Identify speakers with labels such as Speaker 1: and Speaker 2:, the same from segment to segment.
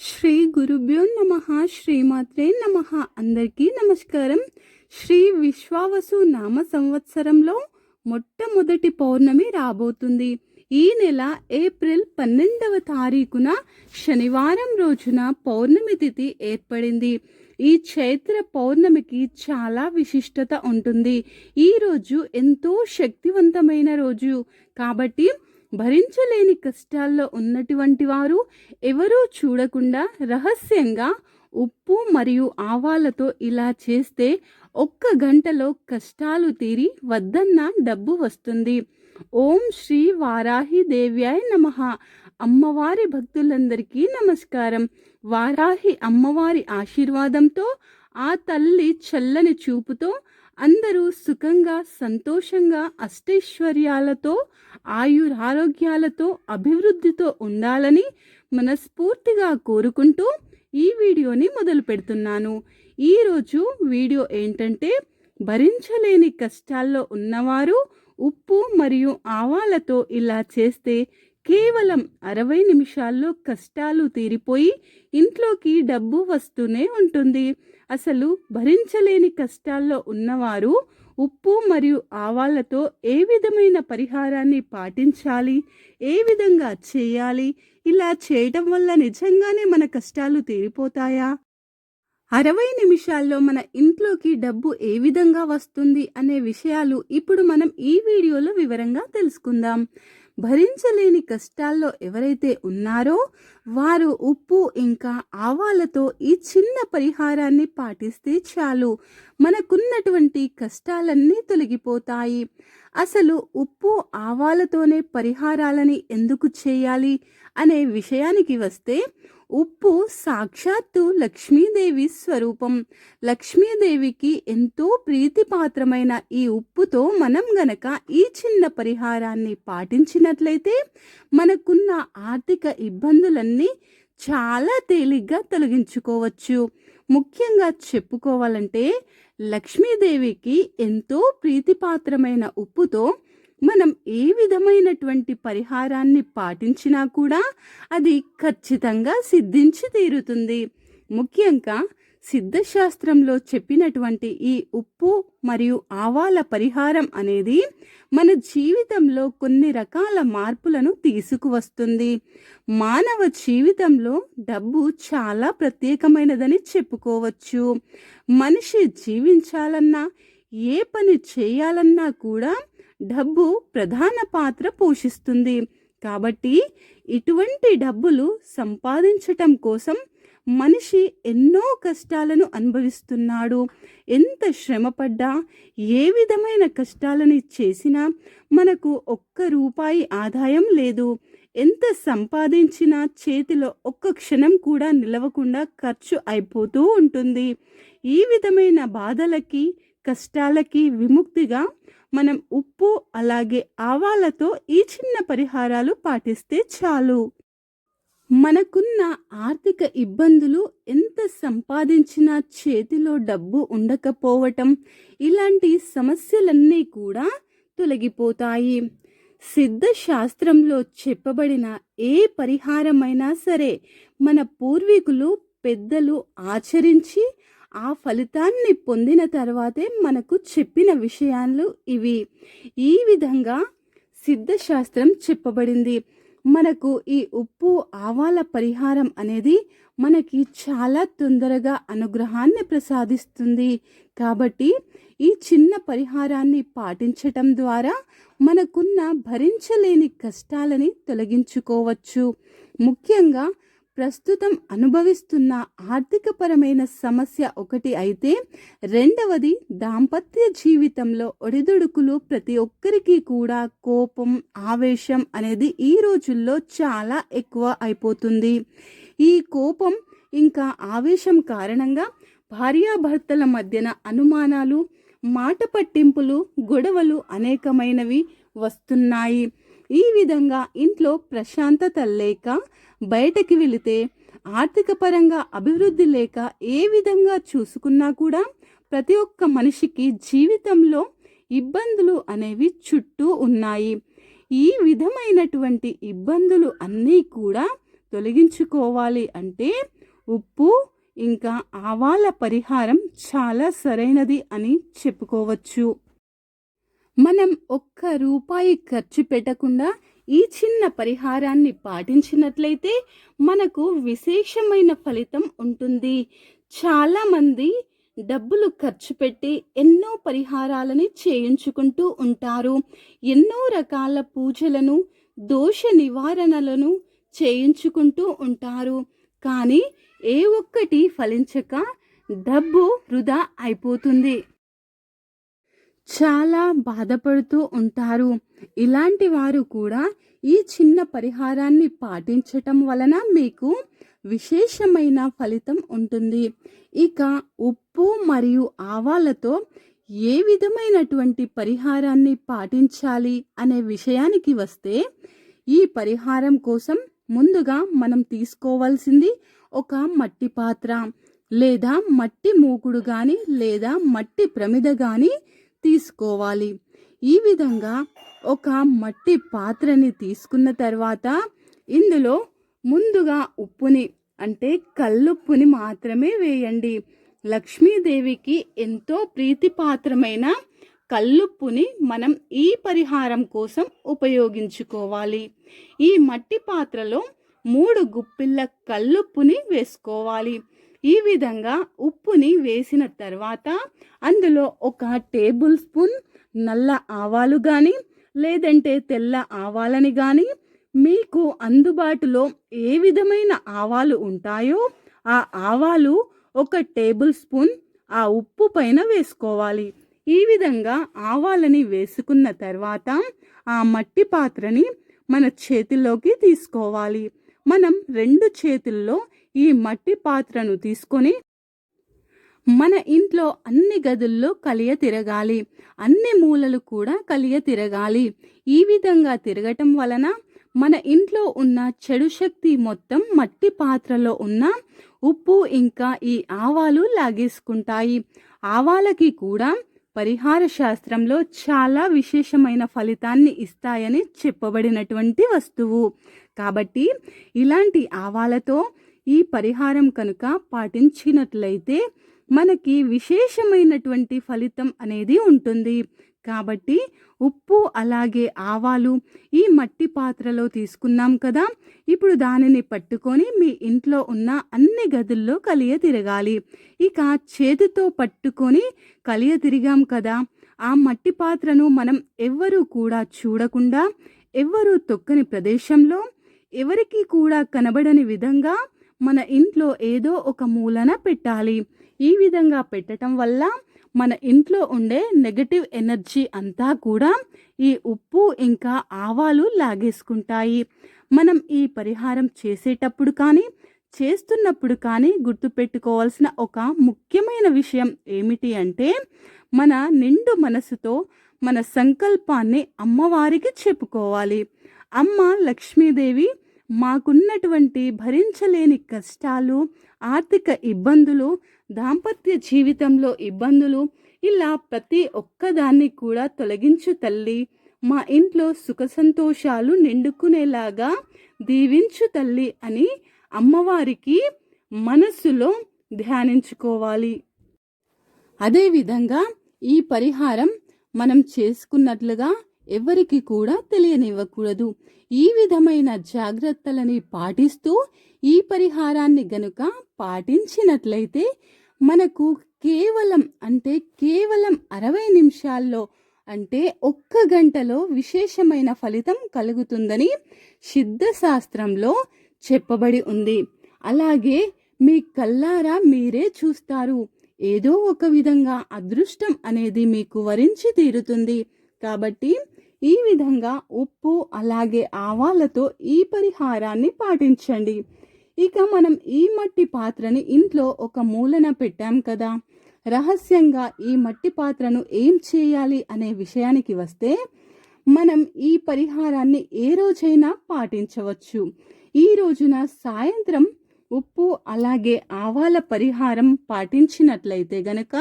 Speaker 1: శ్రీ గురుభ్యో నమ శ్రీమాత్రే నమ. అందరికీ నమస్కారం. శ్రీ విశ్వావసు నామ సంవత్సరంలో మొట్టమొదటి పౌర్ణమి రాబోతుంది. ఈ నెల ఏప్రిల్ పన్నెండవ తారీఖున శనివారం రోజున పౌర్ణమి తిథి ఏర్పడింది. ఈ చైత్ర పౌర్ణమికి చాలా విశిష్టత ఉంటుంది. ఈ రోజు ఎంతో శక్తివంతమైన రోజు. కాబట్టి భరించలేని కష్టాల్లో ఉన్నటువంటి వారు ఎవరూ చూడకుండా రహస్యంగా ఉప్పు మరియు ఆవాలతో ఇలా చేస్తే ఒక్క గంటలో కష్టాలు తీరి వద్దన్న డబ్బు వస్తుంది. ఓం శ్రీ వారాహి దేవ్యాయ నమ. అమ్మవారి భక్తులందరికీ నమస్కారం. వారాహి అమ్మవారి ఆశీర్వాదంతో ఆ తల్లి చల్లని చూపుతో అందరూ సుఖంగా సంతోషంగా అష్టైశ్వర్యాలతో ఆయురారోగ్యాలతో అభివృద్ధితో ఉండాలని మనస్ఫూర్తిగా కోరుకుంటూ ఈ వీడియోని మొదలు పెడుతున్నాను. ఈరోజు వీడియో ఏంటంటే భరించలేని కష్టాల్లో ఉన్నవారు ఉప్పు మరియు ఆవాలతో ఇలా చేస్తే కేవలం అరవై నిమిషాల్లో కష్టాలు తీరిపోయి ఇంట్లోకి డబ్బు వస్తూనే ఉంటుంది. అసలు భరించలేని కష్టాల్లో ఉన్నవారు ఉప్పు మరియు ఆవాలతో ఏ విధమైన పరిహారాన్ని పాటించాలి? ఏ విధంగా చేయాలి? ఇలా చేయటం వల్ల నిజంగానే మన కష్టాలు తీరిపోతాయా? అరవై నిమిషాల్లో మన ఇంట్లోకి డబ్బు ఏ విధంగా వస్తుంది అనే విషయాలు ఇప్పుడు మనం ఈ వీడియోలో వివరంగా తెలుసుకుందాం. భరించలేని కష్టాల్లో ఎవరైతే ఉన్నారో వారు ఉప్పు ఇంకా ఆవాలతో ఈ చిన్న పరిహారాన్ని పాటిస్తే చాలు. మనకున్నటువంటి కష్టాలన్నీ తొలగిపోతాయి. అసలు ఉప్పు ఆవాలతోనే పరిహారాలని ఎందుకు చేయాలి అనే విషయానికి వస్తే ఉప్పు సాక్షాత్తు లక్ష్మీదేవి స్వరూపం. లక్ష్మీదేవికి ఎంతో ప్రీతిపాత్రమైన ఈ ఉప్పుతో మనం గనక ఈ చిన్న పరిహారాన్ని పాటించినట్లయితే మనకున్న ఆర్థిక ఇబ్బందులన్నీ చాలా తేలిగ్గా తొలగించుకోవచ్చు. ముఖ్యంగా చెప్పుకోవాలంటే లక్ష్మీదేవికి ఎంతో ప్రీతిపాత్రమైన ఉప్పుతో మనం ఏ విధమైనటువంటి పరిహారాన్ని పాటించినా కూడా అది ఖచ్చితంగా సిద్ధించి తీరుతుంది. ముఖ్యంగా సిద్ధశాస్త్రంలో చెప్పినటువంటి ఈ ఉప్పు మరియు ఆవాల పరిహారం అనేది మన జీవితంలో కొన్ని రకాల మార్పులను తీసుకువస్తుంది. మానవ జీవితంలో డబ్బు చాలా ప్రత్యేకమైనదని చెప్పుకోవచ్చు. మనిషి జీవించాలన్నా ఏ పని చేయాలన్నా కూడా డబ్బు ప్రధాన పాత్ర పోషిస్తుంది. కాబట్టి ఇటువంటి డబ్బులు సంపాదించటం కోసం మనిషి ఎన్నో కష్టాలను అనుభవిస్తున్నాడు. ఎంత శ్రమపడ్డా ఏ విధమైన కష్టాలని చేసినా మనకు ఒక్క రూపాయి ఆదాయం లేదు. ఎంత సంపాదించినా చేతిలో ఒక్క క్షణం కూడా నిలవకుండా ఖర్చు అయిపోతూ ఉంటుంది. ఈ విధమైన బాధలకి కష్టాలకి విముక్తిగా మనం ఉప్పు అలాగే ఆవాలతో ఈ చిన్న పరిహారాలు పాటిస్తే చాలు. మనకున్న ఆర్థిక ఇబ్బందులు ఎంత సంపాదించినా చేతిలో డబ్బు ఉండకపోవటం ఇలాంటి సమస్యలన్నీ కూడా తొలగిపోతాయి. సిద్ధ శాస్త్రంలో చెప్పబడిన ఏ పరిహారమైనా సరే మన పూర్వీకులు పెద్దలు ఆచరించి ఆ ఫలితాన్ని పొందిన తర్వాతే మనకు చెప్పిన విషయాలు ఇవి. ఈ విధంగా సిద్ధశాస్త్రం చెప్పబడింది. మనకు ఈ ఉప్పు ఆవాల పరిహారం అనేది మనకి చాలా తొందరగా అనుగ్రహాన్ని ప్రసాదిస్తుంది. కాబట్టి ఈ చిన్న పరిహారాన్ని పాటించటం ద్వారా మనకున్న భరించలేని కష్టాలని తొలగించుకోవచ్చు. ముఖ్యంగా ప్రస్తుతం అనుభవిస్తున్న ఆర్థికపరమైన సమస్య ఒకటి అయితే రెండవది దాంపత్య జీవితంలో ఒడిదుడుకులు ప్రతి ఒక్కరికి కూడా కోపం ఆవేశం అనేది ఈ రోజుల్లో చాలా ఎక్కువ అయిపోతుంది. ఈ కోపం ఇంకా ఆవేశం కారణంగా భార్యాభర్తల మధ్యన అనుమానాలు మాట పట్టింపులు గొడవలు అనేకమైనవి వస్తున్నాయి. ఈ విధంగా ఇంట్లో ప్రశాంతత లేక బయటకి వెళితే ఆర్థిక పరంగా అభివృద్ధి లేక ఏ విధంగా చూసుకున్నా కూడా ప్రతి ఒక్క మనిషికి జీవితంలో ఇబ్బందులు అనేవి చుట్టూ ఉన్నాయి. ఈ విధమైనటువంటి ఇబ్బందులు అన్నీ కూడా తొలగించుకోవాలి అంటే ఉప్పు ఇంకా ఆవాల పరిహారం చాలా సరైనది అని చెప్పుకోవచ్చు. మనం ఒక్క రూపాయి ఖర్చు పెట్టకుండా ఈ చిన్న పరిహారాన్ని పాటించినట్లయితే మనకు విశేషమైన ఫలితం ఉంటుంది. చాలామంది డబ్బులు ఖర్చు పెట్టి ఎన్నో పరిహారాలని చేయించుకుంటూ ఉంటారు. ఎన్నో రకాల పూజలను దోష నివారణలను చేయించుకుంటూ ఉంటారు. కానీ ఏ ఒక్కటి ఫలించక డబ్బు వృధా అయిపోతుంది. చాలా బాధపడుతూ ఉంటారు. ఇలాంటి వారు కూడా ఈ చిన్న పరిహారాన్ని పాటించటం వలన మీకు విశేషమైన ఫలితం ఉంటుంది. ఇక ఉప్పు మరియు ఆవాలతో ఏ విధమైనటువంటి పరిహారాన్ని పాటించాలి అనే విషయానికి వస్తే ఈ పరిహారం కోసం ముందుగా మనం తీసుకోవాల్సింది ఒక మట్టి పాత్ర లేదా మట్టి మూకుడు కానీ లేదా మట్టి ప్రమిద కానీ తీసుకోవాలి. ఈ విధంగా ఒక మట్టి పాత్రని తీసుకున్న తర్వాత ఇందులో ముందుగా ఉప్పుని అంటే కల్లుప్పుని మాత్రమే వేయండి. లక్ష్మీదేవికి ఎంతో ప్రీతిపాత్రమైన కల్లుప్పుని మనం ఈ పరిహారం కోసం ఉపయోగించుకోవాలి. ఈ మట్టి పాత్రలో మూడు గుప్పిళ్ళ కల్లుప్పుని వేసుకోవాలి. ఈ విధంగా ఉప్పుని వేసిన తర్వాత అందులో ఒక టేబుల్ స్పూన్ నల్ల ఆవాలు కానీ లేదంటే తెల్ల ఆవాలని కానీ మీకు అందుబాటులో ఏ విధమైన ఆవాలు ఉంటాయో ఆ ఆవాలు ఒక టేబుల్ స్పూన్ ఆ ఉప్పు పైన వేసుకోవాలి. ఈ విధంగా ఆవాలని వేసుకున్న తర్వాత ఆ మట్టి పాత్రని మన చేతిలోకి తీసుకోవాలి. మనం రెండు చేతుల్లో ఈ మట్టి పాత్రను తీసుకొని మన ఇంట్లో అన్ని గదుల్లో కలియ తిరగాలి. అన్ని మూలలు కూడా కలియ తిరగాలి. ఈ విధంగా తిరగటం వలన మన ఇంట్లో ఉన్న చెడు శక్తి మొత్తం మట్టి పాత్రలో ఉన్న ఉప్పు ఇంకా ఈ ఆవాలు లాగేసుకుంటాయి. ఆవాలకి కూడా పరిహార శాస్త్రంలో చాలా విశేషమైన ఫలితాన్ని ఇస్తాయని చెప్పబడినటువంటి వస్తువు. కాబట్టి ఇలాంటి ఆవాలతో ఈ పరిహారం కనుక పాటించినట్లయితే మనకి విశేషమైనటువంటి ఫలితం అనేది ఉంటుంది. కాబట్టి ఉప్పు అలాగే ఆవాలు ఈ మట్టి పాత్రలో తీసుకున్నాం కదా. ఇప్పుడు దానిని పట్టుకొని మీ ఇంట్లో ఉన్న అన్ని గదుల్లో కలియ తిరగాలి. ఇక చేతితో పట్టుకొని కలియ తిరిగాం కదా. ఆ మట్టి పాత్రను మనం ఎవ్వరూ కూడా చూడకుండా ఎవ్వరూ తొక్కని ప్రదేశంలో ఎవరికి కూడా కనబడని విధంగా మన ఇంట్లో ఏదో ఒక మూలన పెట్టాలి. ఈ విధంగా పెట్టడం వల్ల మన ఇంట్లో ఉండే నెగటివ్ ఎనర్జీ అంతా కూడా ఈ ఉప్పు ఇంకా ఆవాలు లాగేసుకుంటాయి. మనం ఈ పరిహారం చేసేటప్పుడు కానీ చేస్తున్నప్పుడు కానీ గుర్తుపెట్టుకోవాల్సిన ఒక ముఖ్యమైన విషయం ఏమిటి అంటే మన నిండు మనసుతో మన సంకల్పాన్ని అమ్మవారికి చెప్పుకోవాలి. అమ్మ లక్ష్మీదేవి మాకున్నటువంటి భరించలేని కష్టాలు ఆర్థిక ఇబ్బందులు దాంపత్య జీవితంలో ఇబ్బందులు ఇలా ప్రతి ఒక్కదాన్ని కూడా తొలగించు తల్లి. మా ఇంట్లో సుఖ సంతోషాలు నిండుకునేలాగా దీవించు తల్లి అని అమ్మవారికి మనస్సులో ధ్యానించుకోవాలి. అదేవిధంగా ఈ పరిహారం మనం చేసుకున్నట్లుగా ఎవరికి కూడా తెలియనివ్వకూడదు. ఈ విధమైన జాగ్రత్తలని పాటిస్తూ ఈ పరిహారాన్ని గనుక పాటించినట్లయితే మనకు కేవలం అంటే కేవలం అరవై నిమిషాల్లో అంటే ఒక్క గంటలో విశేషమైన ఫలితం కలుగుతుందని సిద్ధశాస్త్రంలో చెప్పబడి ఉంది. అలాగే మీ కల్లారా మీరే చూస్తారు. ఏదో ఒక విధంగా అదృష్టం అనేది మీకు వరించి తీరుతుంది. కాబట్టి ఈ విధంగా ఉప్పు అలాగే ఆవాలతో ఈ పరిహారాన్ని పాటించండి. ఇక మనం ఈ మట్టి పాత్రని ఇంట్లో ఒక మూలన పెట్టాం కదా. రహస్యంగా ఈ మట్టి పాత్రను ఏం చేయాలి అనే విషయానికి వస్తే మనం ఈ పరిహారాన్ని ఏ రోజైనా పాటించవచ్చు. ఈ రోజున సాయంత్రం ఉప్పు అలాగే ఆవాల పరిహారం పాటించినట్లయితే గనక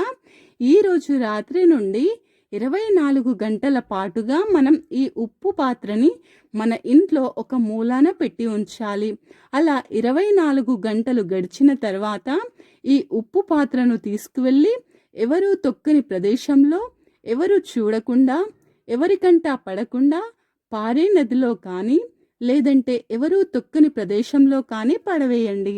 Speaker 1: ఈరోజు రాత్రి నుండి ఇరవై నాలుగు గంటల పాటుగా మనం ఈ ఉప్పు పాత్రని మన ఇంట్లో ఒక మూలాన పెట్టి ఉంచాలి. అలా ఇరవై నాలుగు గంటలు గడిచిన తర్వాత ఈ ఉప్పు పాత్రను తీసుకువెళ్ళి ఎవరు తొక్కని ప్రదేశంలో ఎవరు చూడకుండా ఎవరికంటా పడకుండా పారే నదిలో కానీ లేదంటే ఎవరూ తొక్కని ప్రదేశంలో కానీ పడవేయండి.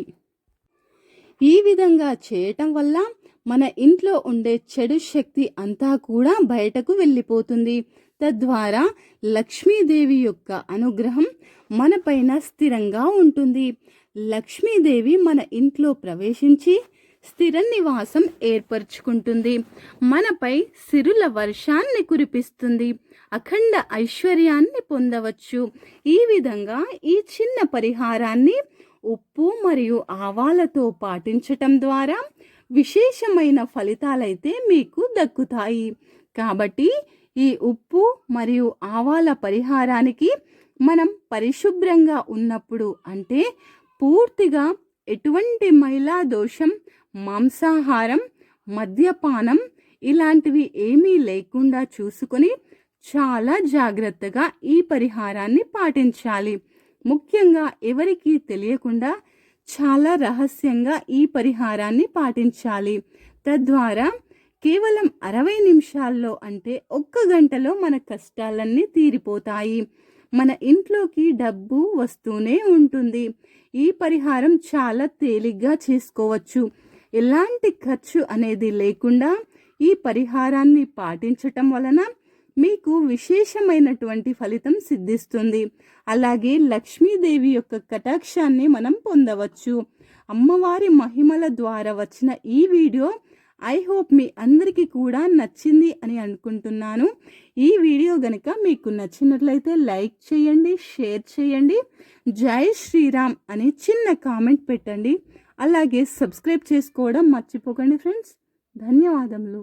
Speaker 1: ఈ విధంగా చేయటం వల్ల మన ఇంట్లో ఉండే చెడు శక్తి అంతా కూడా బయటకు వెళ్ళిపోతుంది. తద్వారా లక్ష్మీదేవి యొక్క అనుగ్రహం మనపైన స్థిరంగా ఉంటుంది. లక్ష్మీదేవి మన ఇంట్లో ప్రవేశించి స్థిర నివాసం ఏర్పరచుకుంటుంది. మనపై సిరుల వర్షాన్ని కురిపిస్తుంది. అఖండ ఐశ్వర్యాన్ని పొందవచ్చు. ఈ విధంగా ఈ చిన్న పరిహారాన్ని ఉప్పు మరియు ఆవాలతో పాటించటం ద్వారా విశేషమైన ఫలితాలైతే మీకు దక్కుతాయి. కాబట్టి ఈ ఉప్పు మరియు ఆవాల పరిహారానికి మనం పరిశుభ్రంగా ఉన్నప్పుడు అంటే పూర్తిగా ఎటువంటి మహిళా దోషం మాంసాహారం మద్యపానం ఇలాంటివి ఏమీ లేకుండా చూసుకొని చాలా జాగ్రత్తగా ఈ పరిహారాన్ని పాటించాలి. ముఖ్యంగా ఎవరికీ తెలియకుండా చాలా రహస్యంగా ఈ పరిహారాన్ని పాటించాలి. తద్వారా కేవలం అరవై నిమిషాల్లో అంటే ఒక్క గంటలో మన కష్టాలన్నీ తీరిపోతాయి. మన ఇంట్లోకి డబ్బు వస్తూనే ఉంటుంది. ఈ పరిహారం చాలా తేలిగ్గా చేసుకోవచ్చు. ఎలాంటి ఖర్చు అనేది లేకుండా ఈ పరిహారాన్ని పాటించటం వలన మీకు విశేషమైనటువంటి ఫలితం సిద్ధిస్తుంది. అలాగే లక్ష్మీదేవి యొక్క కటాక్షాన్ని మనం పొందవచ్చు. అమ్మవారి మహిమల ద్వారా వచ్చిన ఈ వీడియో ఐ హోప్ మీ అందరికీ కూడా నచ్చింది అని అనుకుంటున్నాను. ఈ వీడియో గనుక మీకు నచ్చినట్లయితే లైక్ చేయండి షేర్ చేయండి జై శ్రీరామ్ అని చిన్న కామెంట్ పెట్టండి. అలాగే సబ్స్క్రైబ్ చేసుకోవడం మర్చిపోకండి ఫ్రెండ్స్. ధన్యవాదములు.